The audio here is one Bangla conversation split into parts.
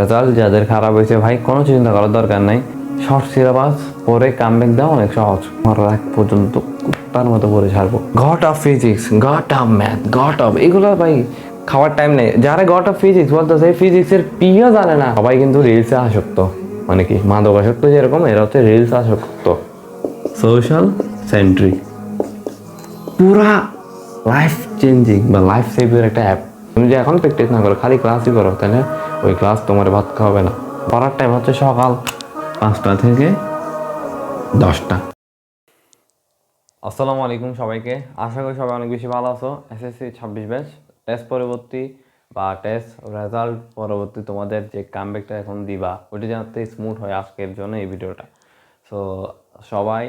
রেজাল্ট যাদের খারাপ হয়েছে, ভাই, কোনো চিন্তা করার দরকার নাই। শর্ট সিলেবাস পরে কাম কামব্যাক দেওয়া অনেক সহজ। আগ পর্যন্ত কুত্তার মতো পরে ছাড়বো। God of physics god of math god of এগুলো, ভাই, খাওয়ার টাইম নেই। যারা গট অফ ফিজিক্স বলতেছে ফিজিক্সের পিও জানে না। সবাই কিন্তু রিলসে আসক্ত। মানে কি, মাদক আসক্ত যেরকম, এরা হচ্ছে রিলস আসক্ত। সোশ্যাল সেন্ট্রিক পুরা লাইফ চেঞ্জিং বা লাইফ সেভের একটা অ্যাপ তুমি যে এখন প্র্যাকটিস না করো, খালি ক্লাসই করো, তাহলে ওই ক্লাস তোমার ভাত খাওয়াবে না। পড়ার টাইম হচ্ছে সকাল পাঁচটা থেকে দশটা। আসসালামু আলাইকুম সবাইকে। আশা করি সবাই অনেক বেশি ভালো আছো। এসএসসি ছাব্বিশ ব্যাচ টেস্ট পরবর্তী বা টেস্ট রেজাল্ট পরবর্তী তোমাদের যে কামব্যাকটা এখন দিবা, ওইটা যাতে স্মুথ হয় আজকের জন্য এই ভিডিওটা। সো সবাই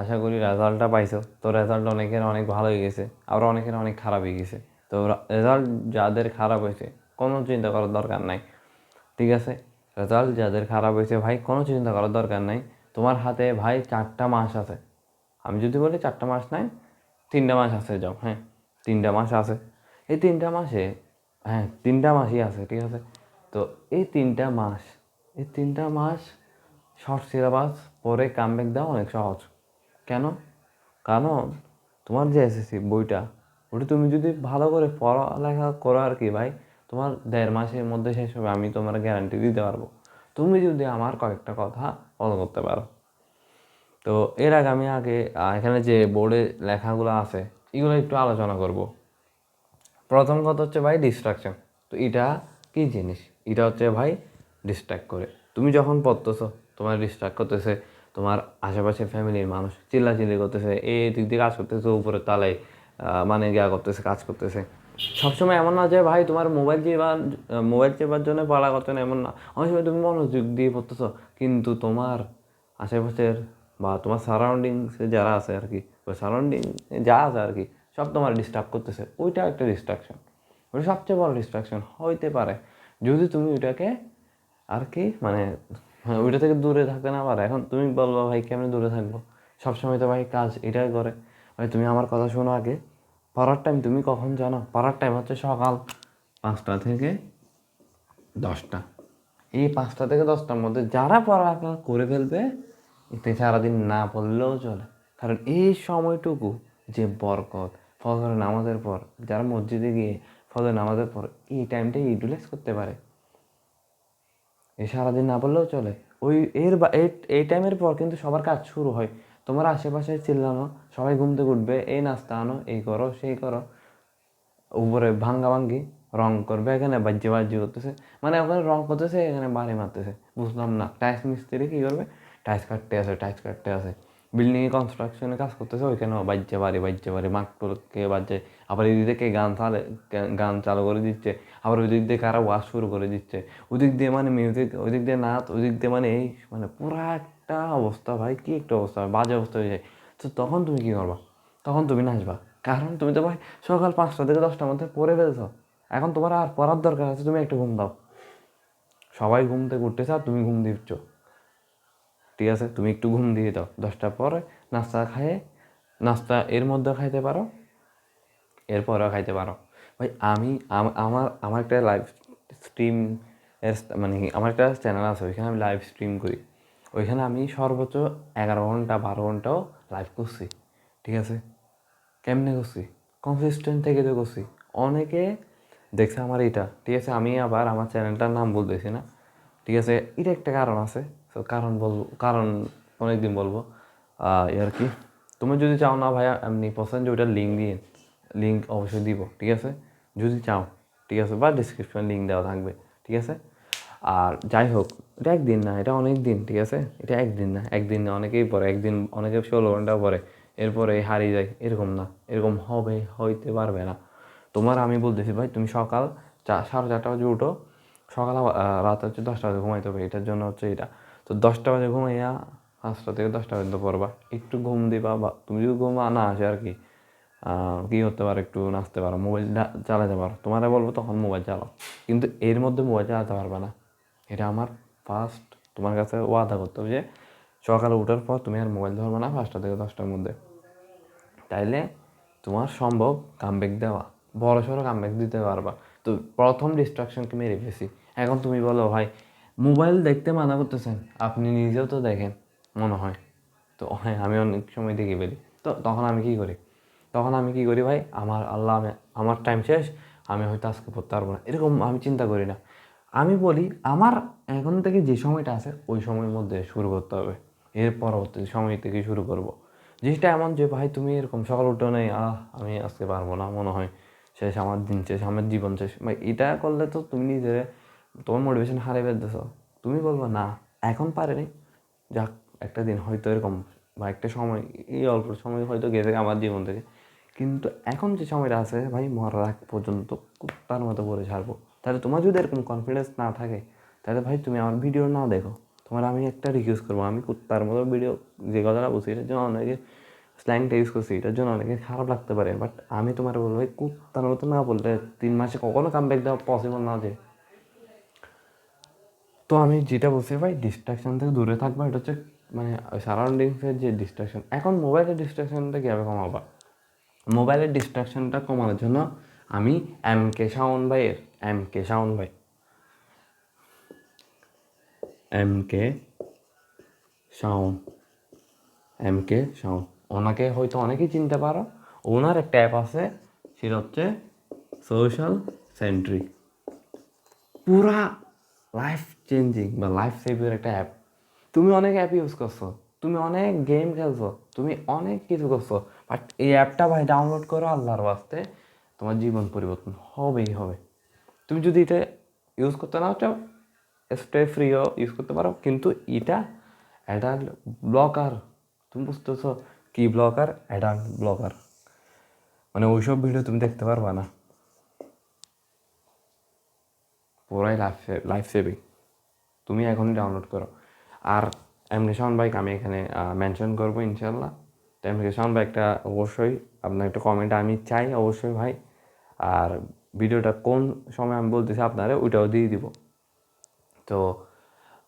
আশা করি রেজাল্টটা পাইছো। তো রেজাল্ট অনেকের অনেক ভালো হয়ে গেছে, আবার অনেকের অনেক খারাপ হয়ে গেছে। তো রেজাল্ট যাদের খারাপ হয়েছে, কোনো চিন্তা করার দরকার নাই। ঠিক আছে? রেজাল্ট যাদের খারাপ হয়েছে, ভাই, কোনো চিন্তা করার দরকার নাই। তোমার হাতে, ভাই, চারটা মাস আছে। আমি যদি বলি চারটা মাস নাই, তিনটা মাস আছে যাও হ্যাঁ? তিনটা মাস আছে। এই তিনটা মাসে হ্যাঁ তিনটা মাসই আছে, ঠিক আছে? তো এই তিনটা মাস, এই তিনটা মাস শর্ট সিলেবাস পরে কামব্যাক দেওয়া অনেক সহজ। কেন? কারণ তোমার যে এসএসসি বইটা, ওটা তুমি যদি ভালো করে পড়ালেখা করো আর কি, ভাই তোমার দেড় মাসের মধ্যে শেষ হবে, আমি তোমার গ্যারান্টি দিতে পারব। তুমি যদি আমার কয়েকটা কথা ফলো করতে পারো। তো এর আগে আমি আগে এখানে যে বোর্ডে লেখাগুলো আছে, এগুলো একটু আলোচনা করব। প্রথম কথা হচ্ছে ভাই ডিস্ট্রাকশন তো এটা কি জিনিস? এটা হচ্ছে ভাই ডিস্ট্র্যাক্ট করে। তুমি যখন পড়তেছো, তোমার ডিস্ট্র্যাক্ট করতেছে, তোমার আশেপাশে ফ্যামিলির মানুষ, চিল্লাচিল্লি করতেছে এই দিক দিয়ে কাজ করতেছে উপরে তালে মানে গিয়া করতেছে, কাজ করতেছে। সবসময় এমন না যে ভাই তোমার মোবাইল চেবার মোবাইল চেপার জন্য পড়া করতে না? এমন না। অনেক সময় তুমি মনোযোগ দিয়ে পড়তেছ কিন্তু তোমার আশেপাশের বা তোমার সারাউন্ডিংসে যারা আছে আর কি ওই সারাউন্ডিং যা আছে আর কি সব তোমার ডিস্টার্ব করতেছে। ওইটা একটা ডিস্ট্রাকশন ওটা সবচেয়ে বড় ডিস্ট্রাকশন হইতে পারে। যদি তুমি ওইটাকে আর কি মানে হ্যাঁ, ওইটা থেকে দূরে থাকতে না পারে। এখন তুমি বলব ভাই কেমনে দূরে থাকব? সবসময় তো ভাই কাজ এটাই করে। ভাই তুমি আমার কথা শোনো আগে। পড়ার টাইম তুমি কখন জানো? পড়ার টাইম হচ্ছে সকাল পাঁচটা থেকে দশটা। এই পাঁচটা থেকে দশটার মধ্যে যারা পড়ালেখা করে ফেলবে, এতে সারাদিন না পড়লেও চলে। কারণ এই সময়টুকু যে বরকত, ফজর নামাজের পর, যারা মসজিদে গিয়ে ফজর নামাজের পর, এই টাইমটা ইউটিলাইজ করতে পারে। এই সারাদিন না বললেও চলে। ওই এর বা- এই টাইমের পর কিন্তু সবার কাজ শুরু হয়। তোমার আশেপাশে চিল্লানো, সবাই ঘুম থেকে উঠবে, এই নাস্তা আনো, এই করো, সেই করো। উপরে ভাঙ্গা ভাঙ্গি রং করবে, এখানে বাজ্য বাজ্য করতেছে। মানে ওখানে রং করতেছে, এখানে বাড়ি মারতেছে। বুঝলাম না টাইস মিস্ত্রি কী করবে? টাইস কাটতে আসে টাইস কাটতে আসে বিল্ডিংয়ে কনস্ট্রাকশনে কাজ করতেছে, ওইখানেও বাজ্যে বাড়ি বাজ্যে বাড়ি মাঠ কে বাজছে আবার এই দিক থেকে গান চালে, গান চালু করে দিচ্ছে, আবার ওই দিক দিয়ে কারা ওয়াজ শুরু করে দিচ্ছে। ওদিক দিয়ে মানে মিউজিক ওই দিক দিয়ে নাচ, ওই দিক দিয়ে মানে এই মানে পুরা একটা অবস্থা ভাই, কি একটা অবস্থা, বাজে অবস্থা হয়ে যায়। তো তখন তুমি কী করবা? তখন তুমি নাচবা। কারণ তুমি তো ভাই সকাল পাঁচটা থেকে দশটার মধ্যে পড়ে ফেলছো। এখন তোমার আর পড়ার দরকার আছে, তুমি একটু ঘুম দাও। সবাই ঘুম থেকে উঠতেছে আর তুমি ঘুম দিচ্ছ ঠিক আছে, তুমি একটু ঘুম দিয়ে দাও। দশটার পরে নাস্তা খায়ে নাস্তা এর মধ্যে খাইতে পারো। এরপরেও খাইতে পারো। ভাই, আমি আমার আমার একটা লাইভ স্ট্রিম মানে আমার একটা চ্যানেল আছে, ওইখানে আমি লাইভ স্ট্রিম করি। ওইখানে আমি সর্বোচ্চ এগারো ঘণ্টা, বারো ঘন্টাও লাইভ করছি, ঠিক আছে? কেমনে করছি? কনসিস্টেন্ট থেকে তো করছি। অনেকে দেখছে আমার এটা ঠিক আছে? আমি আবার আমার চ্যানেলটার নাম বলতেছি না, ঠিক আছে? এটা একটা কারণ আছে। তো কারণ বলব, কারণ অনেকদিন বলব আর কি? তুমি যদি চাও না ভাইয়া, এমনি পছন্দ ওইটার লিঙ্ক দিয়ে লিঙ্ক অবশ্যই দিব, ঠিক আছে? যদি চাও, ঠিক আছে? বা ডিসক্রিপশন লিঙ্ক দেওয়া থাকবে, ঠিক আছে? আর যাই হোক, এটা একদিন না, এটা অনেক দিন, ঠিক আছে? এটা একদিন না একদিন না, অনেকেই পরে, একদিন, অনেকে ষোলো ঘণ্টা পরে, এরপরে হারিয়ে যায়, এরকম না, এরকম হবে, হইতে পারবে না। তোমার আমি বলতেছি ভাই, তুমি সকাল চা, সাড়ে চারটা বাজে উঠো, সকাল রাত হচ্ছে দশটা বাজে ঘুমাইতে হবে, এটার জন্য হচ্ছে এটা। তো দশটা বাজে ঘুমাইয়া পাঁচটা থেকে দশটা পর্যন্ত পড়বা, একটু ঘুম দিবা বা, তুমি যদি ঘুম না আসে আর কি কী করতে পারো, একটু নাচতে পারো মোবাইল চালাতে পারো। তোমারে বলব তখন মোবাইল চালাও। কিন্তু এর মধ্যে মোবাইল চালাতে পারবে না। এটা আমার ফার্স্ট তোমার কাছে ওয়াদা করতে হবে যে, সকালে ওঠার পর তুমি আর মোবাইল ধরবে না পাঁচটা থেকে দশটার মধ্যে। তাইলে তোমার সম্ভব কামব্যাক দেওয়া। বড় সড়ো কামব্যাক দিতে পারবা। তো প্রথম ডিস্ট্রাকশনকে মেরে ফেছি এখন তুমি বলো, ভাই মোবাইল দেখতে মানা করতেছেন। আপনি নিজেও তো দেখেন, মনে হয়। তো হ্যাঁ আমি অনেক সময় দেখে ফেলি। তো তখন আমি কী করি? তখন আমি কী করি ভাই? আমার আল্লাহ আমি, আমার টাইম শেষ, আমি হয়তো আজকে পড়তে পারব না। এরকম আমি চিন্তা করি না। আমি বলি, আমার এখন থেকে যে সময়টা আছে, ওই সময়ের মধ্যে শুরু করতে হবে। এর পরবর্তী সময় থেকে শুরু করব। জিনিসটা এমন যে, ভাই, তুমি এরকম সকাল উঠেও নেই, আহ, আমি আজকে পারব না, মনে হয় শেষ, আমার দিন শেষ, আমার জীবন শেষ। ভাই, এটা করলে তো তুমি নিজের, তোমার মোটিভেশন হারিয়ে ফেলতেছ। তুমি বলব, না, এখন পারেনি। যাক, একটা দিন হয়তো এরকম, বা একটা সময়, এই অল্প সময় হয়তো গেছে আমার জীবন থেকে। কিন্তু এখন যে সময়টা আছে, ভাই, মরার আগ পর্যন্ত কুত্তার মতো করে ছাড়বো। তাহলে তোমার যদি এরকম কনফিডেন্স না থাকে, তাহলে ভাই তুমি আমার ভিডিও না দেখো। তোমার আমি একটা রিকোয়েস্ট করব, আমি কুত্তার মতো ভিডিও যে কথাটা বলছি, এটার জন্য অনেকে স্ল্যাংটা ইউজ করছি, এটার জন্য অনেকে খারাপ লাগতে পারে। বাট আমি তোমার বলব, ভাই, কুত্তার মতো না বললে তিন মাসে কখনো কাম ব্যাক দেওয়া পসিবল না যে। তো আমি যেটা বলছি, ভাই ডিস্ট্রাকশন থেকে দূরে থাকবা, এটা হচ্ছে মানে সারাউন্ডিংসের যে ডিস্ট্রাকশন এখন মোবাইলের ডিস্ট্রাকশনটা কীভাবে কমাবা? মোবাইলের ডিস্ট্রাকশনটা কমানোর জন্য আমি এম কে শাওন ভাইয়ের এম কে শাওন ভাই। M K Shawon M K Shawon ওনাকে হয়তো অনেকেই চিনতে পারো। ওনার একটা অ্যাপ আছে, সেটা হচ্ছে সোশ্যাল সেন্ট্রি পুরা লাইফ চেঞ্জিং বা লাইফ সেভিং একটা অ্যাপ তুমি অনেক অ্যাপ ইউজ করছ। তুমি অনেক গেম খেলছো, তুমি অনেক কিছু করছ বাট এই অ্যাপটা ভাই ডাউনলোড করো আল্লাহর বাস্তে তোমার জীবন পরিবর্তন হবেই হবে। তুমি যদি এটা ইউজ করতে না চাও স্টে ফ্রিও ইউজ করতে পারো, কিন্তু এটা অ্যাডাল্ট ব্লকার তুমি বুঝতেছো কি ব্লকার অ্যাডাল্ট ব্লকার মানে ওইসব ভিডিও তুমি দেখতে পারবা না। পুরাই লাইফ লাইফ সেভিং তুমি এখনই ডাউনলোড করো। আর অ্যামনিশন বাইক আমি এখানে মেনশন করব ইনশাল্লাহ তো অ্যামনিশন বাইকটা অবশ্যই আপনার একটা কমেন্ট আমি চাই অবশ্যই ভাই। আর ভিডিওটা কোন সময় আমি বলতেছি আপনারা, ওইটাও দিয়ে দিব। তো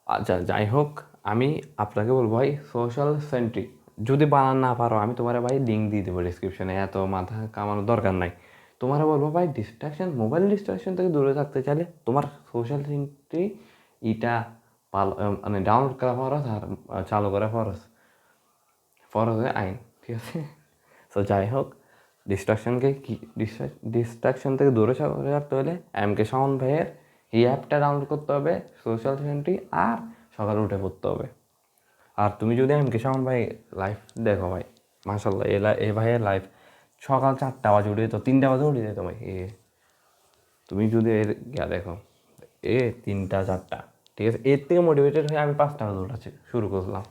আচ্ছা যাই হোক, আমি আপনাকে বলব ভাই সোশ্যাল সেন্ট্রিক যদি বানান না পারো, আমি তোমার ভাই লিঙ্ক দিয়ে দেবো ডিসক্রিপশনে এত মাথা কামানোর দরকার নাই। তোমার বলব ভাই ডিস্ট্রাকশন মোবাইল ডিস্ট্রাকশন থেকে দূরে থাকতে চাইলে তোমার সোশ্যাল সেন্ট্রি ইটা মানে ডাউনলোড করা ফরস আর চালু করা ফরস ফরজ আইন ঠিক আছে সো যাই হোক ডিস্ট্রাকশনকে কি ডিস্ট্রাকশন থেকে দূরে সরে রাখতে হলে এম কে শাওন ভাইয়ের এই অ্যাপটা ডাউনলোড করতে হবে সোশ্যাল সেন্ট্রি আর সকালে উঠে পড়তে হবে। আর তুমি যদি এম কে শাওন ভাই লাইফ দেখো ভাই মাসাল্লাহ এ এ ভাইয়ের লাইফ সকাল চারটা বাজে উঠে তো তিনটা বাজে উঠে যেত ভাই, এ। তুমি যদি এর, গিয়া দেখো, এ তিনটা, চারটা। ঠিক আছে? এর থেকে মোটিভেটেড হয়ে আমি পাঁচটা বাজে উঠাচ্ছি শুরু করলাম।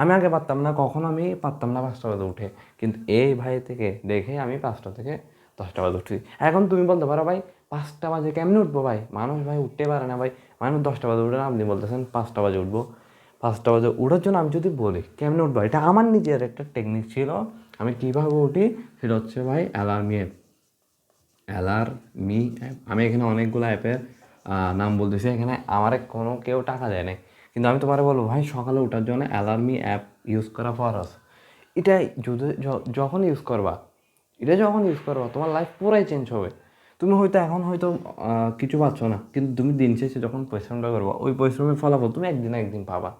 আমি আগে পারতাম না, কখনো আমি পারতাম না পাঁচটা বাজে উঠে। কিন্তু এই ভাই থেকে দেখে আমি পাঁচটা থেকে দশটা বাজে উঠছি। এখন তুমি বলতে পারো ভাই, পাঁচটা বাজে কেমনে উঠবো ভাই? মানুষ ভাই উঠতে পারে না ভাই। মানুষ দশটা বাজে উঠে না, আপনি বলতেছেন পাঁচটা বাজে উঠবো। পাঁচটা বাজে উঠার জন্য আমি যদি বলি, কেমনে উঠবো? এটা আমার নিজের একটা টেকনিক ছিল। আমি কীভাবে উঠি, সেটা হচ্ছে ভাই অ্যালার্মি অ্যাপ অ্যালার্মি অ্যাপ আমি এখানে অনেকগুলো অ্যাপের নাম বলতেছি এখানে, আমার কোনো কেউ টাকা দেয় নাই। কিন্তু আমি তোমার বলব, ভাই, সকালে ওঠার জন্য অ্যালার্মি অ্যাপ ইউজ করা ফরস এটা যদি যখন ইউজ করবা, এটা যখন ইউজ করবা, তোমার লাইফ পুরাই চেঞ্জ হবে। তুমি হয়তো এখন হয়তো কিছু পাচ্ছ না, কিন্তু তুমি দিন শেষে যখন পরিশ্রমটা করবা, ওই পরিশ্রমের ফলাফল তুমি একদিন একদিন পাবা।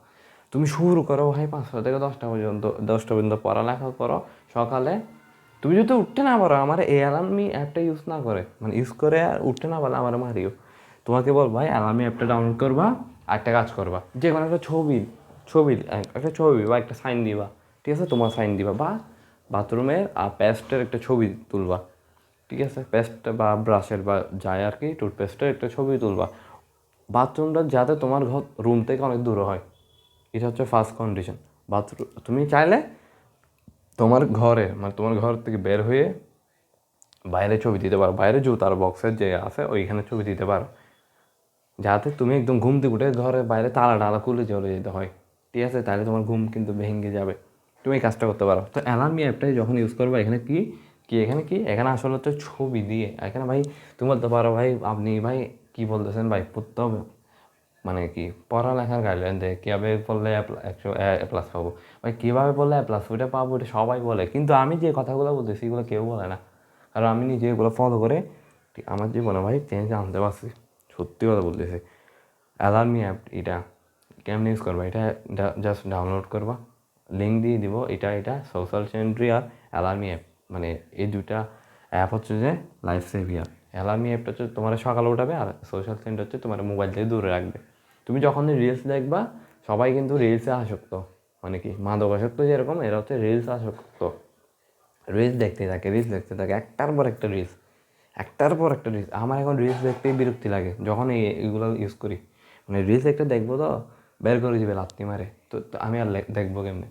তুমি শুরু করো, ভাই, পাঁচটা থেকে দশটা পর্যন্ত দশটা পর্যন্ত পড়ালেখা করো, সকালে। তুমি যদি উঠতে না পারো, আমার এই অ্যালার্মি অ্যাপটা ইউজ না করে মানে ইউজ করে আর উঠতে না পারলে আমার মারিও। তোমাকে বল ভাই অ্যালার্মি অ্যাপটা ডাউনলোড করবা, আর একটা কাজ করবা। যে কোনো একটা ছবি ছবি একটা ছবি বা একটা সাইন দিবা, ঠিক আছে? তোমার সাইন দিবা বা বাথরুমের আর পেস্টের একটা ছবি তুলবা, ঠিক আছে? পেস্ট বা ব্রাশের বা যায় আর কি টুথপেস্টের একটা ছবি তুলবা। বাথরুমটা যাতে তোমার ঘর রুম থেকে অনেক দূরে হয়। এটা হচ্ছে ফার্স্ট কন্ডিশন বাথরুম তুমি চাইলে তোমার ঘরে মানে তোমার ঘর থেকে বের হয়ে বাইরে ছবি দিতে পারো। বাইরে জুতার বক্সের যে আছে, ওইখানে ছবি দিতে পারো। যাতে তুমি একদম ঘুম থেকে উঠে ঘরে বাইরে তালা টালা খুলে চলে যেতে হয়। ঠিক আছে? তাহলে তোমার ঘুম কিন্তু ভেঙে যাবে। তুমি এই কাজটা করতে পারো। তো অ্যালার্মি অ্যাপটাই যখন ইউজ করবে, এখানে কি? কি এখানে কি? এখানে আসলে হচ্ছে ছবি দিয়ে। এখানে ভাই, তুমি বলতে পারো ভাই, আপনি ভাই কি বলতেছেন ভাই? হবে মানে কি পড়ালেখার গাইডলাইন দেয়। কীভাবে পড়লে একশো প্লাস পাবো? ভাই, কীভাবে পড়লে প্লাস ওইটা পাবো ওটা সবাই বলে। কিন্তু আমি যে কথাগুলো বলতেছি, এগুলো কেউ বলে না। কারণ আমি নিজে এগুলো ফলো করে আমার জীবনে ভাই চেঞ্জ আনতে পারছি। সত্যি কথা বলতেছি। অ্যালার্মি অ্যাপ এটা কেমন ইউজ করবা? এটা জাস্ট ডাউনলোড করবা। লিঙ্ক দিয়ে দিব, এটা এটা সোশ্যাল সেন্ট্রি আর অ্যালার্মি অ্যাপ মানে এই দুটা অ্যাপ হচ্ছে যে লাইফ সেভিয়ার অ্যালার্মি অ্যাপটা হচ্ছে তোমার সকালে উঠাবে আর সোশ্যাল সেন্টার হচ্ছে তোমার মোবাইল থেকে দূরে রাখবে। তুমি যখন রিলস দেখবা, সবাই কিন্তু রিলসে আসক্ত। মানে কি, মাদক আসক্ত যেরকম, এরা হচ্ছে রিলস আসক্ত। রিলস দেখতে থাকে রিলস দেখতে থাকে, একটার পর একটা রিলস একটার পর একটা রিলস আমার এখন রিলস দেখতেই বিরক্তি লাগে, যখন এই এগুলো ইউজ করি। মানে রিলস একটা দেখব তো, বের করে দিবে লাত্তি মারে। তো তো আমি আর দেখব কেমনে?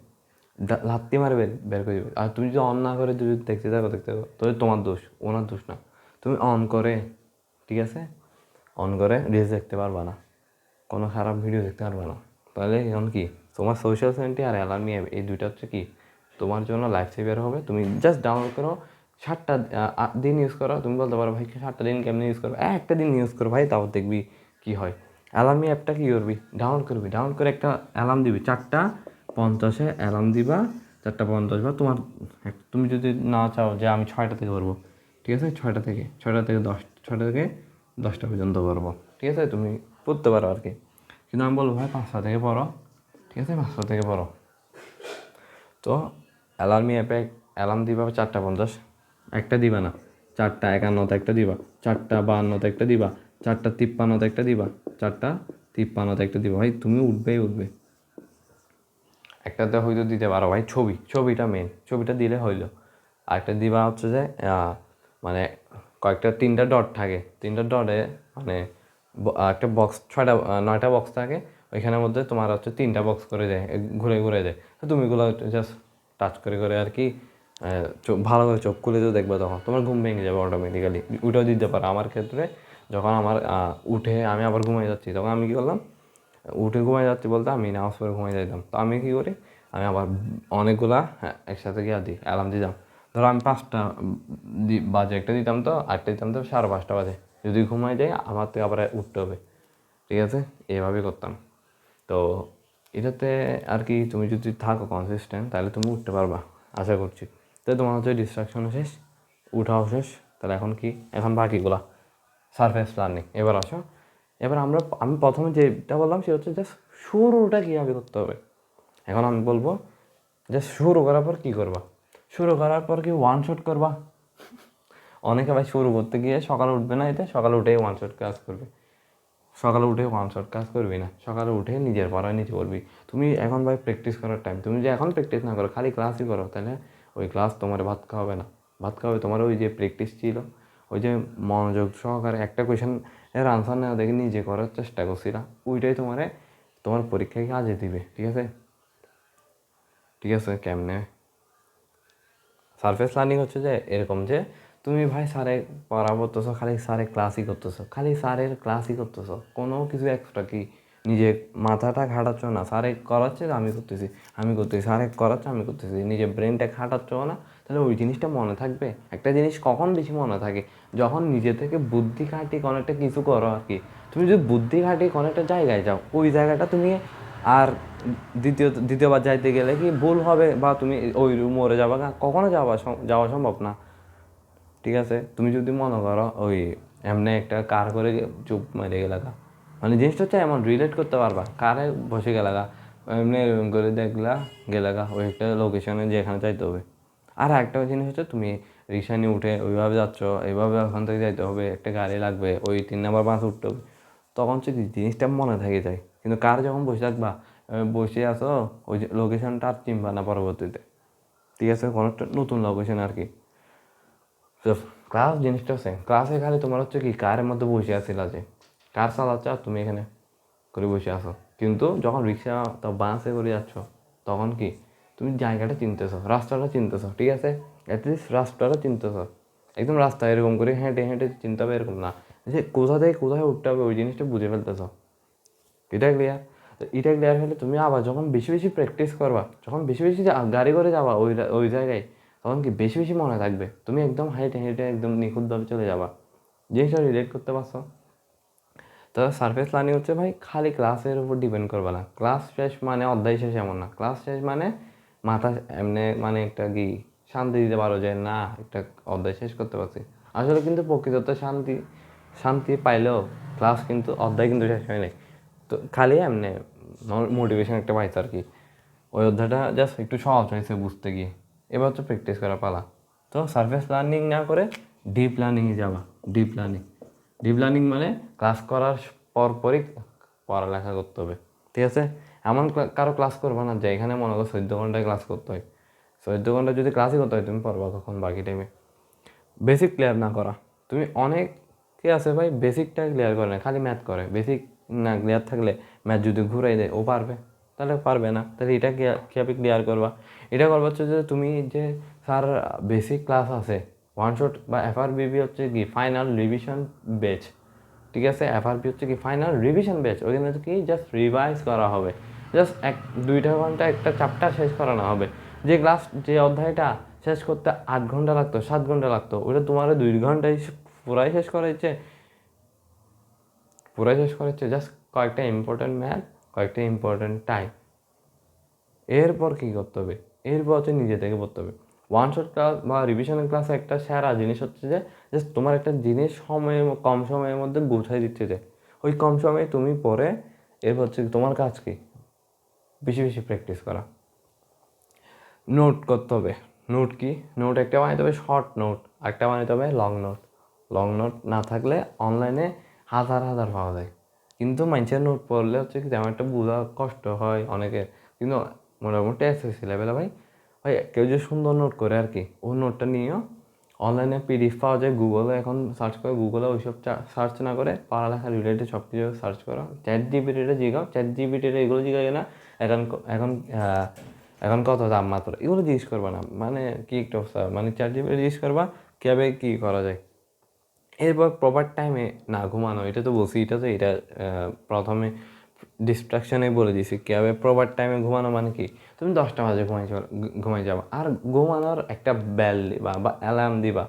লাত্তি মারে বের করে দিবে। আর তুমি যদি অন না করে, যদি দেখতে থাকো দেখতে থাকো তাহলে তোমার দোষ, ওনার দোষ না। তুমি অন করে, ঠিক আছে? অন করে রিলস দেখতে পারবা না। কোনো খারাপ ভিডিও দেখতে পারবে না। তাহলে এখন কি? তোমার সোশ্যাল সেন্টি আর অ্যালার্মি এই দুইটা হচ্ছে কি? তোমার জন্য লাইফ সেভিয়ার হবে। তুমি জাস্ট ডাউনলোড করো সাতটা দিন ইউজ করো। তুমি বলতে পারো, ভাই, সাতটা দিন কেমনি ইউজ করো একটা দিন ইউজ করো, ভাই, তাও দেখবি কি হয়। অ্যালার্মি অ্যাপটা কী করবি? ডাউনলোড করবি। ডাউনলোড করে একটা অ্যালার্ম দিবি। চারটা পঞ্চাশে অ্যালার্ম দিবা, চারটা পঞ্চাশ বা তোমার তুমি যদি না চাও যে আমি ছয়টা থেকে করব, ঠিক আছে? ছয়টা থেকে ছয়টা থেকে দশ, ছয়টা থেকে দশটা পর্যন্ত করব, ঠিক আছে? তুমি পড়তে পারো আর কি। কিন্তু আমি বলব, ভাই, পাঁচটা থেকে পড়ো, ঠিক আছে? পাঁচটা থেকে পড়ো। তো অ্যালার্মি অ্যাপে অ্যালার্ম দিবা চারটা পঞ্চাশ একটা দিবা না। চারটা একান্নতে একটা দিবা। চারটা বাহান্নতে একটা দিবা। চারটা তিপ্পান্নতে একটা দিবা। চারটা তিপ্পান্নতে একটা দিবা। ভাই, তুমি উঠবেই উঠবে। একটাতে হয়তো দিতে পারো ভাই, ছবি। ছবিটা মেন ছবিটা দিলে হইল। আর একটা দিবা হচ্ছে যে মানে কয়েকটা, তিনটা ডট থাকে। তিনটা ডটে মানে একটা বক্স ছয়টা নয়টা বক্স থাকে। ওইখানের মধ্যে তোমার হচ্ছে তিনটা বক্স করে দেয়। ঘুরে ঘুরে দেয়। তো তুমি এগুলো জাস্ট টাচ করে করে আর কি আহ, চোখ ভালো করে চোখ খুলে তো দেখবে তখন। তোমার ঘুম ভেঙে যাবে অটোমেটিক্যালি উঠেও দিতে পারো। আমার ক্ষেত্রে যখন আমার উঠে আমি আবার ঘুমিয়ে যাচ্ছি তখন আমি কী করলাম উঠে ঘুমাই যাচ্ছি বলতে আমি নামাজ পড়ে ঘুমিয়ে যাইতাম। তো আমি কী করি আমি আবার অনেকগুলা হ্যাঁ, একসাথে গিয়ে দিই অ্যালার্ম দিতাম। ধরো আমি পাঁচটা বাজে একটা দিতাম তো আটটা দিতাম তো সাড়ে পাঁচটা বাজে। যদি ঘুমাই যাই আমার থেকে আবার উঠতে হবে। ঠিক আছে? এভাবেই করতাম। তো এটাতে আর কি তুমি যদি থাকো কনসিস্টেন্ট তাহলে তুমি উঠতে পারবা। আশা করছি। তো তোমার হচ্ছে ডিস্ট্রাকশনও শেষ, উঠাও শেষ, তাহলে এখন কি? এখন বাকিগুলা সারফেস প্ল্যানিং এবার আসো। এবার আমরা, আমি প্রথমে যেটা বললাম সেটা হচ্ছে জাস্ট শুরুটা কীভাবে করতে হবে? এখন আমি বলব জাস্ট শুরু করার পর কী করবা? শুরু করার পর কি ওয়ান শট করবা? অনেকে ভাই শুরু করতে গিয়ে সকালে উঠবে না এতে, সকালে উঠেই ওয়ান শট কাজ করবে। সকালে উঠে ওয়ান শট কাজ করবি না, সকালে উঠে নিজের পড়ায় নিজে করবি তুমি এখন ভাই প্র্যাকটিস করার টাইম তুমি যে এখন প্র্যাকটিস না করো, খালি ক্লাসই করো, তাহলে ক্লাস তোমার ভাত খাওয়াবে না। ভাত খাওয়াবে তোমার ওই যে প্র্যাকটিস ছিল, ওই যে মনোযোগ সহকারে একটা কোয়েশন এর আনসার না দেখে নিজে করার চেষ্টা করছিলা। ওইটাই তোমারে তোমার পরীক্ষায় কাজে দিবে, ঠিক আছে? ঠিক আছে, কেমনে? সারফেস লার্নিং হচ্ছে যে এরকম যে তুমি ভাই স্যারে পড়া করতেছো খালি স্যারে ক্লাসই করতেছো, খালি স্যারের ক্লাসই করতেছো, কোনো কিছু এক্সট্রা কি নিজে মাথাটা খাটাচ্ছ না স্যারে করাচ্ছে আমি করতেছি আমি করতেছি স্যারে করাচ্ছে, আমি করতেছি নিজে ব্রেনটা খাটাচ্ছ না, তাহলে ওই জিনিসটা মনে থাকবে। একটা জিনিস কখন বেশি মনে থাকে? যখন নিজে থেকে বুদ্ধি খাটিয়ে কোনো একটা কিছু করো আর কি। তুমি যদি বুদ্ধি খাটিয়ে কোনো একটা জায়গায় যাও, ওই জায়গাটা তুমি আর দ্বিতীয়, দ্বিতীয়বার যাইতে গেলে কি ভুল হবে বা তুমি ওই মরে যাবা কখনো যাওয়া যাওয়া সম্ভব না। ঠিক আছে? তুমি যদি মনে করো ওই এমনি একটা কার করে চুপ মেরে গেলে গা। মানে জিনিসটা হচ্ছে এমন রিলেট করতে পারবা। কারে বসে গেলে গা? এমনি এরকম করে দেখলা, গেলে গা, ওই একটা লোকেশনে যেখানে যাইতে হবে। আর একটা জিনিস হচ্ছে তুমি রিক্সা নিয়ে উঠে ওইভাবে যাচ্ছ, এইভাবে ওখান থেকে যাইতে হবে, একটা গাড়ি লাগবে, ওই তিন নাম্বার বাস উঠতে হবে। তখন হচ্ছে জিনিসটা মনে থাকে যায়। কিন্তু কার যখন বসে থাকবা বসে আসো ওই যে লোকেশনটা আর চিনবা না পরবর্তীতে। ঠিক আছে, কোনো একটা নতুন লোকেশন আর কি। ক্লাস জিনিসটা সেম ক্লাসে খালি তোমার হচ্ছে কি, কারের মধ্যে বসে আসিল আছে কার চালাচ্ছ আর তুমি এখানে করে বসে আসো কিন্তু যখন রিক্সা তো বাসে করে যাচ্ছ, তখন কি তুমি জায়গাটা চিনতেছো, রাস্তাটা চিনতেছো, ঠিক আছে? অ্যাটলিস্ট রাস্তাটা চিনতেছো। একদম রাস্তা এরকম করে হেঁটে হেঁটে চিনতে হবে এরকম না। যে কোথা থেকে কোথায় উঠতে হবে, ওই জিনিসটা বুঝে ফেলতেছো। এটা ক্লিয়ার তো এটা ক্লিয়ার হলে তুমি আবার যখন বেশি বেশি প্র্যাকটিস করবা, যখন বেশি বেশি গাড়ি করে যাবা ওই ওই জায়গায়, তখন কি বেশি বেশি মনে থাকবে? তুমি একদম হেঁটে হেঁটে একদম নিখুঁতভাবে চলে যাবা। জিনিসটা রিলেট করতে পারছ? তো সারফেস লার্নিং হচ্ছে ভাই খালি ক্লাসের উপর ডিপেন্ড করবে না। ক্লাস শেষ মানে অধ্যায় শেষ এমন না। ক্লাস শেষ মানে মাথা এমনি মানে একটা কি শান্তি দিতে পারো যে না, একটা অধ্যায় শেষ করতে পারছি। আসলে কিন্তু প্রকৃততে শান্তি শান্তি পাইলেও ক্লাস কিন্তু, অধ্যায় কিন্তু শেষ হয় নাই। তো খালি এমনি মোটিভেশন একটা পাইতো আর কি। ওই অধ্যায়টা জাস্ট একটু সহজ হয়েছে বুঝতে গিয়ে। এবার হচ্ছে প্র্যাকটিস করা পালা। তো সারফেস লার্নিং না করে ডিপ লার্নিংয়ে যাওয়া ডিপ লার্নিং ডিপ লার্নিং মানে ক্লাস করার পর পরই পড়ালেখা করতে হবে। ঠিক আছে? এমন কারও ক্লাস করবে না যে এখানে মনে করো চোদ্দ ঘন্টায় ক্লাস করতে হয়। চোদ্দ ঘণ্টা যদি ক্লাসই করতে হয়, তুমি পড়বা কখন বাকি টাইমে বেসিক ক্লিয়ার না করা। তুমি অনেক কে আছে ভাই বেসিকটা ক্লিয়ার করে না, খালি ম্যাথ করে। বেসিক না ক্লিয়ার থাকলে ম্যাথ যদি ঘুরাই দেয়, ও পারবে। তাহলে পারবে না। তাহলে এটা কীভাবে ক্লিয়ার করবা? এটা করবা হচ্ছে যে তুমি যে স্যার বেসিক ক্লাস আছে ওয়ান শট বা এফআরবিবি হচ্ছে কি ফাইনাল রিভিশন বেচ ঠিক আছে? এফআরবি হচ্ছে কি ফাইনাল রিভিশন বেচ ওইখানে হচ্ছে কি জাস্ট রিভাইজ করা হবে। জাস্ট এক, দুইটা ঘণ্টা একটা চ্যাপ্টার শেষ করানো হবে। যে ক্লাস যে অধ্যায়টা শেষ করতে আট ঘণ্টা লাগতো, সাত ঘণ্টা লাগতো, ওটা তোমার দুই ঘন্টায় পুরাই শেষ করেছে পুরাই শেষ করেছে জাস্ট কয়েকটা ইম্পর্টেন্ট ম্যাথ কয়েকটা ইম্পর্টেন্ট টাইম এরপর কী করতে হবে? এরপর হচ্ছে নিজে থেকে পড়তে হবে। ওয়ান শট ক্লাস বা রিভিশনের ক্লাসে একটা সেরা জিনিস হচ্ছে যে জাস্ট তোমার একটা জিনিস সময়ে কম সময়ের মধ্যে গুছাই দিচ্ছে যে, ওই কম সময়ে তুমি পরে এরপর হচ্ছে তোমার কাজ কি? বেশি বেশি প্র্যাকটিস করা। নোট করতে হবে। নোট কি? নোট একটা বানাইতে হবে শর্ট নোট একটা বানাইতে হবে লং নোট লং নোট না থাকলে অনলাইনে হাজার হাজার পাওয়া যায়। কিন্তু মানুষের নোট পড়লে হচ্ছে কি তেমন একটা বোঝা কষ্ট হয় অনেকের। কিন্তু মোটামুটি এসএসসি লেভেলে ভাই ভাই কেউ যে সুন্দর নোট করে আর কি, ও নোটটা নিয়েও অনলাইনে পিডিএফ পাওয়া যায় গুগলে এখন সার্চ করে গুগলে ওইসব সার্চ না করে পড়ালেখা রিলেটেড সব কিছু সার্চ করো। চ্যাট জিবিটিটা জিগাও চ্যাট জিবিটিটা এগুলো জিগাই না, এখন এখন এখন কত দাম মাত্র? এগুলো জিজ্ঞেস করবা না মানে কি একটা অবস্থা মানে চ্যাট জিবিটি জিজ্ঞেস করবা, কীভাবে কী করা যায়? এরপর প্রপার টাইমে না ঘুমানো, এটা তো বলছি, এটা তো এটা প্রথমে ডিস্ট্রাকশনে বলে দিছি কীভাবে প্রপার টাইমে ঘুমানো মানে কি? তুমি দশটা বাজে ঘুমাই ঘুমাই যাবা। আর ঘুমানোর একটা বেল দিবা বা অ্যালার্ম দিবা।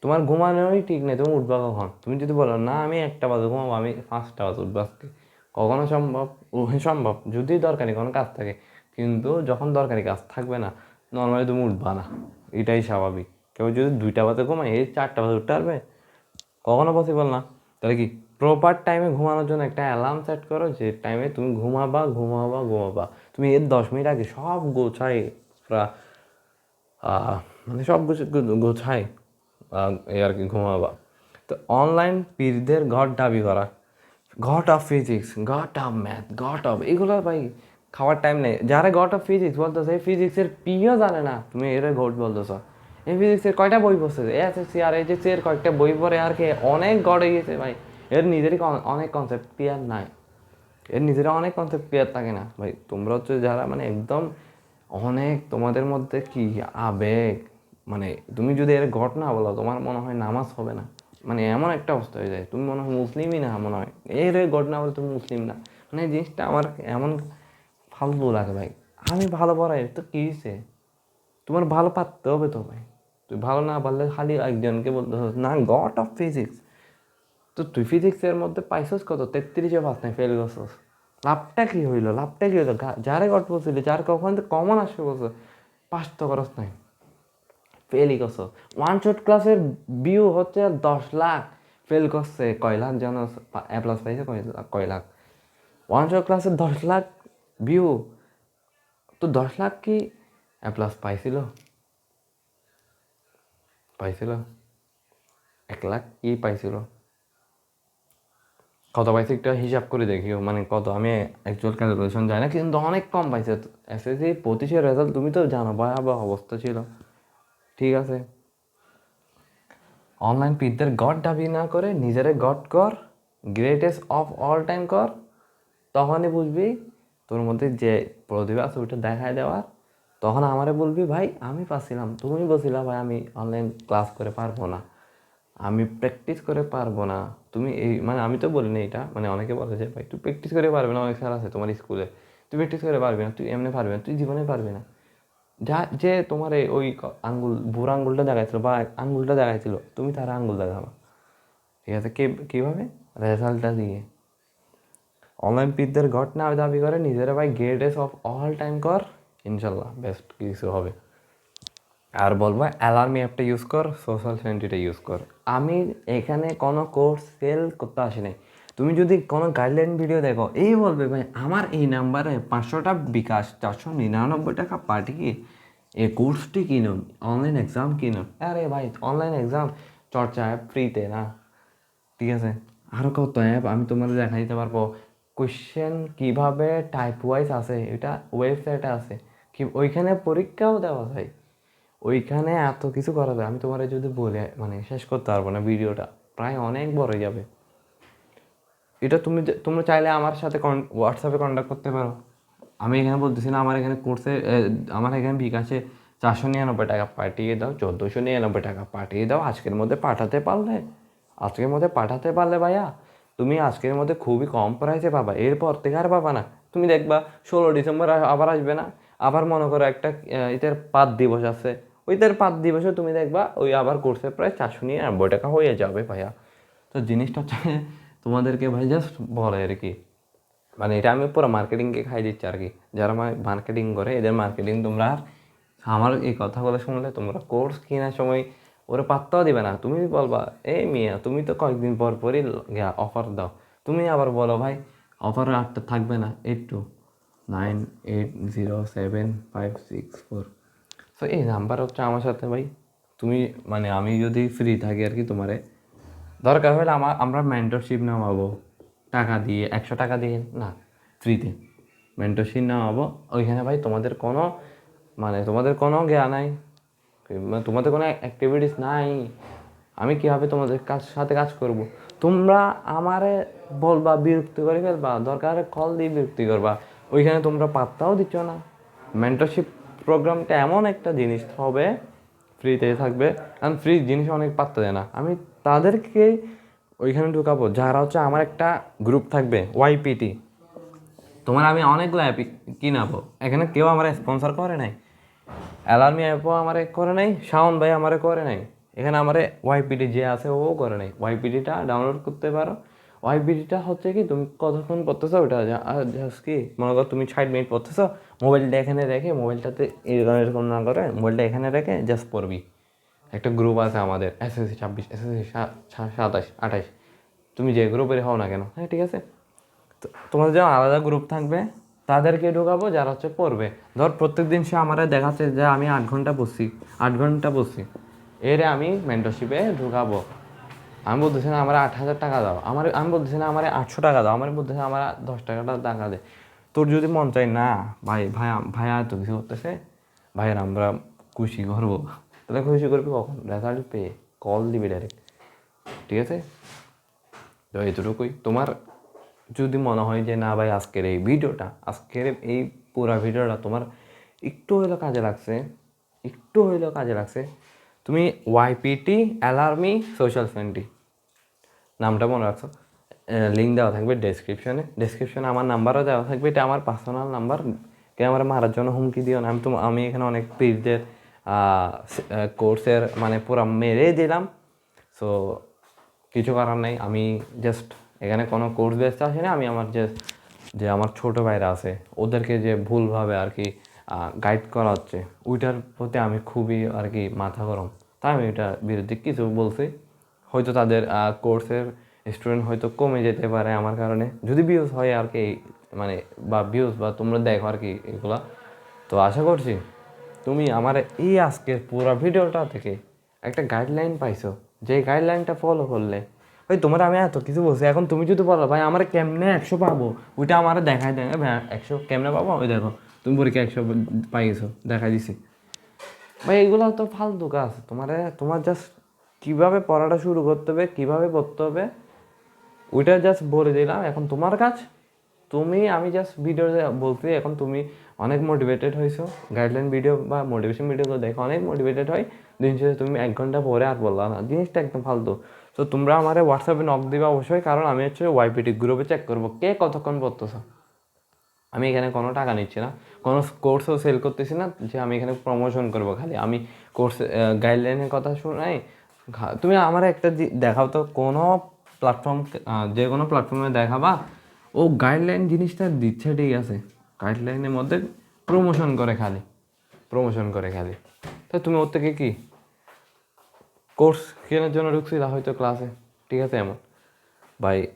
তোমার ঘুমানোরই ঠিক নেই, তুমি উঠবা কখন? তুমি যদি বলো, না, আমি একটা বাজে ঘুমাবো, আমি পাঁচটা বাজে উঠবো আজকে। কখনো সম্ভব? সম্ভব, যদি দরকারি কোনো কাজ থাকে। কিন্তু যখন দরকারি কাজ থাকবে না নর্মালি তুমি উঠবা না। এটাই স্বাভাবিক। কেউ যদি দুইটা বাজে ঘুমায়, এই চারটা বাজে উঠতে পারবে? কখনো পসিবল না। তাহলে কি? প্রপার টাইমে ঘুমানোর জন্য একটা অ্যালার্ম সেট করো যে টাইমে তুমি ঘুমাবা ঘুমাবা ঘুমাবা। তুমি এর দশ মিনিট আগে সব গোছাই মানে সব গোছাই এই আর কি ঘুমাবা। তো অনলাইন পীরদের ঘর দাবি করা। God of physics god of math god of এগুলো ভাই খাওয়ার টাইম নেই। যারা গট অফ ফিজিক্স বলতেছে, এই ফিজিক্সের পিও জানে না। তুমি এর ঘট বলতেছ। এই ফিজিক্সের কয়টা বই পড়ছে? এসএসসি আর এইচএসসি এর কয়েকটা বই পড়ে আর কি অনেক গড়ে গেছে ভাই। এর নিজেরই অনেক কনসেপ্ট ক্লিয়ার নাই। এর নিজেরা অনেক কনসেপ্ট ক্লিয়ার থাকে না। ভাই, তোমরা হচ্ছে যারা মানে একদম অনেক তোমাদের মধ্যে কি আবেগ মানে তুমি যদি এর ঘটনা বলো, তোমার মনে হয় নামাজ হবে না। মানে এমন একটা অবস্থা হয়ে যায়। তুমি মনে হয় মুসলিমই না মনে হয়। এর ঘট না বলে তুমি মুসলিম না। মানে জিনিসটা আমার এমন ফালতু লাগে ভাই। আমি ভালো পড়াই তো কী তোমার ভালো পারতে হবে তো ভাই। তুই ভালো না পারলে খালি একজনকে বলতে না গড অফ ফিজিক্স। তো তুই ফিজিক্সের মধ্যে পাইছস কত? তেত্রিশে পাস নাই ফেল করছস। লাভটা কি হইল? লাভটা কি হইল? যারে গট বলছিলি, যার কখন কমন আসবে বলছো, পাস তো করস নাই। ফেলই করছ। ওয়ান শট ক্লাসের ভিউ হচ্ছে দশ লাখ। ফেল করছে কয় লাখ জন? এ প্লাস পাইছে কয় লাখ- ওয়ান শট ক্লাসের দশ লাখ ভিউ তো দশ লাখ কি এ প্লাস পাইছিল? পাইছিল। এক লাখ কি পাইছিল? কত পাইছে একটা হিসাব করে দেখিও মানে কত? আমি অ্যাকচুয়াল ক্যালকুলেশন জানি না, কিন্তু অনেক কম পাইছে। এসএসসি পঁচিশের রেজাল্ট তুমি তো জানো, ভয়াবহ অবস্থা ছিল। ঠিক আছে। অনলাইন পিতদের গড দাবি না করে নিজেরে গড কর গ্রেটেস্ট অফ অল টাইম কর, তখনই বুঝবি তোর মধ্যে যে প্রতিভা আছে ওইটা দেখায় দেওয়ার। তখন আমারে বলবি, ভাই, আমি পাচ্ছিলাম তুমি বলছিলা, ভাই, আমি অনলাইন ক্লাস করে পারব না। আমি প্র্যাকটিস করে পারব না। তুমি এই মানে আমি তো বলিনি এটা মানে অনেকে বলে যে, ভাই, তুই প্র্যাকটিস করে পারবে না? অনেক স্যার আছে তোমার স্কুলে তুই প্র্যাকটিস করে পারবি না, তুই এমনি পারবি না, তুই জীবনে পারবি না। যা, যে তোমার ওই আঙ্গুল বুড়ো আঙ্গুলটা দেখাইছিল বা আঙ্গুলটা দেখাইছিল, তুমি তার আঙ্গুল দেখাবা। ঠিক আছে? কে, কীভাবে? রেজাল্টটা দিয়ে। অলিম্পিকদের ঘটনা দাবি করে, নিজেরা ভাই গ্রেটেস্ট অফ অল টাইম কর, ইনশাল্লাহ বেস্ট কিছু হবে। আর বলব অ্যালার্মি অ্যাপটা ইউজ কর সোশ্যাল সেন্টিটা ইউজ কর। আমি এখানে কোনো কোর্স সেল করতে আসি নাই তুমি যদি কোনো গাইডলাইন ভিডিও দেখো, এই বলবে, ভাই, আমার এই নাম্বারে পাঁচশোটা বিকাশ, চারশো নিরানব্বই টাকা পাঠিয়ে এই কোর্সটি কিনুন অনলাইন এক্সাম কিনুন আরে ভাই অনলাইন এক্সাম চর্চা অ্যাপ ফ্রিতে না। ঠিক আছে? আরও কত অ্যাপ আমি তোমাদের দেখা দিতে পারব। কোয়েশ্চেন কীভাবে টাইপ ওয়াইজ আছে, এটা ওয়েবসাইটে আছে। কি, ওইখানে পরীক্ষাও দেওয়া যায় ওইখানে এত কিছু করা যায়। আমি তোমার যদি বলে মানে শেষ করতে পারব না ভিডিওটা, প্রায় অনেক বড় হয়ে যাবে। এটা তুমি তোমরা চাইলে আমার সাথে হোয়াটসঅ্যাপে কন্ট্যাক্ট করতে পারো। আমি এখানে বলতেছি না, আমার এখানে কোর্সে আমার এখানে বিকাশে চারশো নিরানব্বই টাকা পাঠিয়ে দাও, চোদ্দোশো নিরানব্বই টাকা পাঠিয়ে দাও। আজকের মধ্যে পাঠাতে পারলে, আজকের মধ্যে পাঠাতে পারলে ভাইয়া, তুমি আজকের মধ্যে খুবই কম প্রাইসে পাবা। এরপর থেকে আর পাবা না। তুমি দেখবা, ষোলো ডিসেম্বর আবার আসবে না। আবার মনে করো একটা ঈদের পাঁচ দিবস আছে। ওইদের পাঁচ দিবসে তুমি দেখবা ওই আবার কোর্সের প্রায় চারশো নিরানব্বই টাকা হয়ে যাবে ভাইয়া। তো জিনিসটা হচ্ছে তোমাদেরকে ভাই জাস্ট বলে আর কি। মানে এটা আমি পুরো মার্কেটিংকে খাই দিচ্ছি আর কি। যারা মার্কেটিং করে, এদের মার্কেটিং তোমরা আর আমার এই কথাগুলো শুনলে তোমরা কোর্স কেনার সময় ওরা পাত্তাও দিবে না। তুমি বলবা এই মিয়া, তুমি তো কয়েকদিন পর পরই অফার দাও। তুমি আবার বলো, ভাই অফার আটটা থাকবে না eight two nine eight zero seven five six four so এই নাম্বার হচ্ছে আমার সাথে ভাই। তুমি মানে আমি যদি ফ্রি থাকি আর কি তোমারে, দরকার হলে আমার আমরা মেন্টরশিপ নামাবো। টাকা দিয়ে, একশো টাকা দিয়ে, না ফ্রিতে মেন্টরশিপ নামাবো। ওইখানে ভাই তোমাদের কোনো মানে তোমাদের কোনো জ্ঞান নাই। তোমাদের কোনো অ্যাক্টিভিটিস নাই। আমি কীভাবে তোমাদের কাজ সাথে কাজ করব? তোমরা আমারে বলবা, বিরক্তি করে ফেলবা। দরকার কল দিয়ে বিরক্তি করবা। ওইখানে তোমরা পাত্তাও দিচ্ছ না। মেন্টরশিপ প্রোগ্রামটা এমন একটা জিনিস হবে ফ্রিতে থাকবে কারণ ফ্রি জিনিস অনেক পাত্তা দেয় না। আমি তাদেরকে ওইখানে ঢুকাবো, যারা হচ্ছে আমার একটা গ্রুপ থাকবে ওয়াইপিটি তোমার আমি অনেকগুলো অ্যাপ কিনাবো। এখানে কেউ আমার স্পন্সর করে নাই। অ্যালার্মি অ্যাপও আমারে করে নাই শাওন ভাই আমারে করে নাই। এখানে আমারে ওয়াইপিটি যে আছে, ও করে নাই। ওয়াইপিটিটা ডাউনলোড করতে পারো। ওয়াইপিটিটা হচ্ছে কি, তুমি কতক্ষণ পড়তেছো? ওটা জাস্ট কি, মনে করো তুমি ষাট মিনিট পড়তেছো, মোবাইলটা এখানে রেখে, মোবাইলটাতে এরকম এরকম না করে, মোবাইলটা এখানে রেখে জাস্ট পড়বি। একটা গ্রুপ আছে আমাদের এসএসসি ছাব্বিশ এসএসসি সাতাশ, আঠাশ। তুমি যে গ্রুপের হও না কেন হ্যাঁ ঠিক আছে? তো তোমাদের যে আলাদা গ্রুপ থাকবে, তাদেরকে ঢোকাবো, যারা হচ্ছে পড়বে। ধর প্রত্যেক দিন সে আমার দেখাচ্ছে যে আমি আট ঘণ্টা বসছি আট ঘণ্টা বসছি এর আমি মেন্টরশিপে ঢুকাবো। আমি বলতেছি না আমার আট হাজার টাকা দাও, আমার আমি বলতেছি না আমার আটশো টাকা দাও, আমার বলতেছি আমার দশ টাকাটা টাকা দে। তোর যদি মন চাই না, ভাই ভাই ভাইয়া এত কিছু করতেছে, ভাইয়ের আমরা খুশি করব। তাহলে খুশি করবি কখন? রেজাল্ট পেয়ে কল দিবি ডাইরেক্ট ঠিক আছে? তো এতটুকুই। তোমার যদি মনে হয় যে, না ভাই, আজকের এই ভিডিওটা, আজকের এই পুরো ভিডিওটা তোমার একটু হইলেও কাজে লাগছে, একটু হইলেও কাজে লাগছে। তুমি ওয়াইপিটি অ্যালার্মি সোশ্যাল সেন্টি নামটা মনে রাখছো? লিঙ্ক দেওয়া থাকবে ডেসক্রিপশনে ডেসক্রিপশনে আমার নাম্বারও দেওয়া থাকবে। এটা আমার পার্সোনাল নাম্বার কে আমার মারার জন্য হুমকি দিও না। আমি তো, আমি এখানে অনেক পেজদের কোর্সের মানে পুরো মেরে দিলাম। সো কিছু করার নেই। আমি জাস্ট এখানে কোনো কোর্স বেসতে আসি না। আমি আমার যে যে আমার ছোটো ভাইরা আছে, ওদেরকে যে ভুলভাবে আর কি গাইড করা হচ্ছে, ওইটার প্রতি আমি খুবই আর কি মাথা গরম। তাই আমি এটা বিরুদ্ধে কিছু বলছি। হয়তো তাদের কোর্সের স্টুডেন্ট হয়তো কমে যেতে পারে আমার কারণে। যদি ভিউজ হয় আর কি মানে বা ভিউজ বা তোমরা দেখো আর কি এগুলা। তো আশা করছি তুমি আমার এই আজকের পুরো ভিডিওটা থেকে একটা গাইডলাইন পাইছো। যে গাইডলাইনটা ফলো করলে, ভাই, তোমার আমি এত কিছু বলছি, এখন তুমি যদি বলো, ভাই, আমার কেমনে একশো পাবো? ওইটা আমার দেখাই দেয়, ভাই, একশো কেমনে পাবো? ওই দেখো, তুমি পরীক্ষা একশো পাই গেছো দেখাই দিছি। ভাই, এগুলো তো ফালতু কাজ। তোমার তোমার জাস্ট কীভাবে পড়াটা শুরু করতে হবে, কীভাবে পড়তে হবে, ওইটা জাস্ট বলে দিলাম। এখন তোমার কাজ। তুমি, আমি জাস্ট ভিডিও বলছি, এখন তুমি অনেক মোটিভেটেড হয়েছো। গাইডলাইন ভিডিও বা মোটিভেশন ভিডিওগুলো দেখো অনেক মোটিভেটেড হয়। দিন শেষে তুমি এক ঘণ্টা পরে আর বললা না। জিনিসটা একদম ফালতু। তো তোমরা আমার হোয়াটসঅ্যাপে নক দিবে অবশ্যই, কারণ আমি হচ্ছে ওয়াইপিটি গ্রুপে চেক করব, কে কতক্ষণ পড়তেছো। আমি এখানে কোনো টাকা নিচ্ছি না। কোনো কোর্সও সেল করতেছি না যে আমি এখানে প্রমোশন করব খালি। আমি কোর্স গাইডলাইনের কথা শোনাই তুমি আমার একটা দেখাও তো, কোনো প্ল্যাটফর্ম যে কোনো প্ল্যাটফর্মে দেখাবা, ও গাইডলাইন জিনিসটা দিচ্ছে ঠিক আছে গাইডলাইনের মধ্যে প্রমোশন করে খালি প্রমোশন করে খালি। তো তুমি ওর থেকে কি? কোর্স কেনার জন্য ঢুকছিলা হয়তো ক্লাসে ঠিক আছে এমন। ভাই,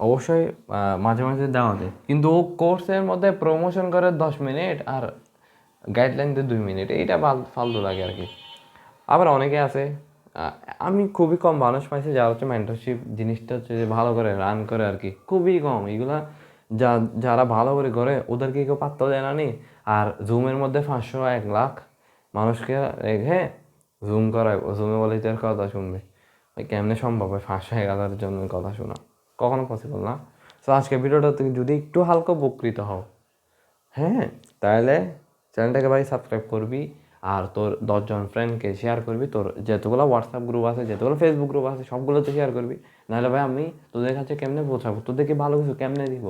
অবশ্যই মাঝে মাঝে দেওয়া কিন্তু ও কোর্সের মধ্যে প্রমোশন করে দশ মিনিট আর গাইডলাইন দিয়ে দুই মিনিট, এইটা ফাল- ফালতু লাগে আর কি। আবার অনেকে আছে আমি খুবই কম মানুষ পাইছি যারা হচ্ছে মেন্টরশিপ জিনিসটা হচ্ছে ভালো করে রান করে আর কি। খুবই কম। এগুলা যা, যারা ভালো করে করে ওদেরকে কেউ পাত্তা দেয় না নি। আর জুমের মধ্যে পাঁচশো এক লাখ মানুষকে রেখে জুম করায়। জুমে বলে তার কথা শুনবে। কেমনে সম্ভব হয় পাঁচশো এক হাজারের জন্য কথা শোনা? কখনো পসিবল না। তো আজকে ভিডিওটা তুমি যদি একটু হালকা উপকৃত হও হ্যাঁ? তাহলে চ্যানেলটাকে ভাই সাবস্ক্রাইব করবি। আর তোর দশজন ফ্রেন্ডকে শেয়ার করবি, তোর যেতগুলো হোয়াটসঅ্যাপ গ্রুপ আছে, যেতগুলো ফেসবুক গ্রুপ আছে, সবগুলোতে শেয়ার করবি। নাহলে ভাই আমি তোদের কাছে কেমনে পৌঁছাবো? তোদেরকে ভালো কিছু কেমনে দিব?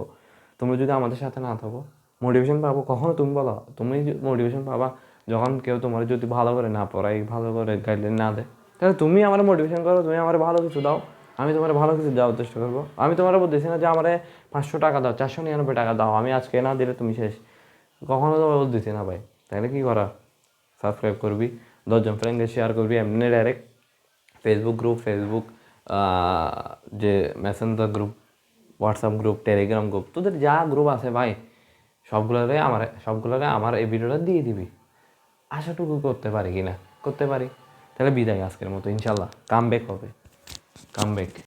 তুমি যদি আমাদের সাথে না থাকো মোটিভেশন পাবো কখনো? তুমি বলো, তুমি মোটিভেশন পাবা যখন কেউ তোমার যদি ভালো করে না পড়াই ভালো করে গাইডলাইন না দেয়, তাহলে তুমি আমার মোটিভেশন করো, তুমি আমার ভালো কিছু দাও। আমি তোমার ভালো কিছু দেওয়ার চেষ্টা করব। আমি তোমার বলতেছি না যে আমার পাঁচশো টাকা দাও, চারশো নিরানব্বই টাকা দাও, আমি আজকে না দিলে তুমি শেষ। কখনো তো বলতেছি না ভাই। তাহলে কি করা? সাবস্ক্রাইব করবি, দশজন ফ্রেন্ডকে শেয়ার করবি, এমনি ডাইরেক্ট ফেসবুক গ্রুপ ফেসবুক যে messenger group WhatsApp group Telegram group তোদের যা গ্রুপ আছে ভাই সবগুলোরে আমার সবগুলোরে আমার এই ভিডিওটা দিয়ে দিবি। আশাটুকু করতে পারি কি না করতে পারি। তাহলে বিদায় আজকের মতো ইনশাল্লাহ কাম ব্যাক হবে। Come back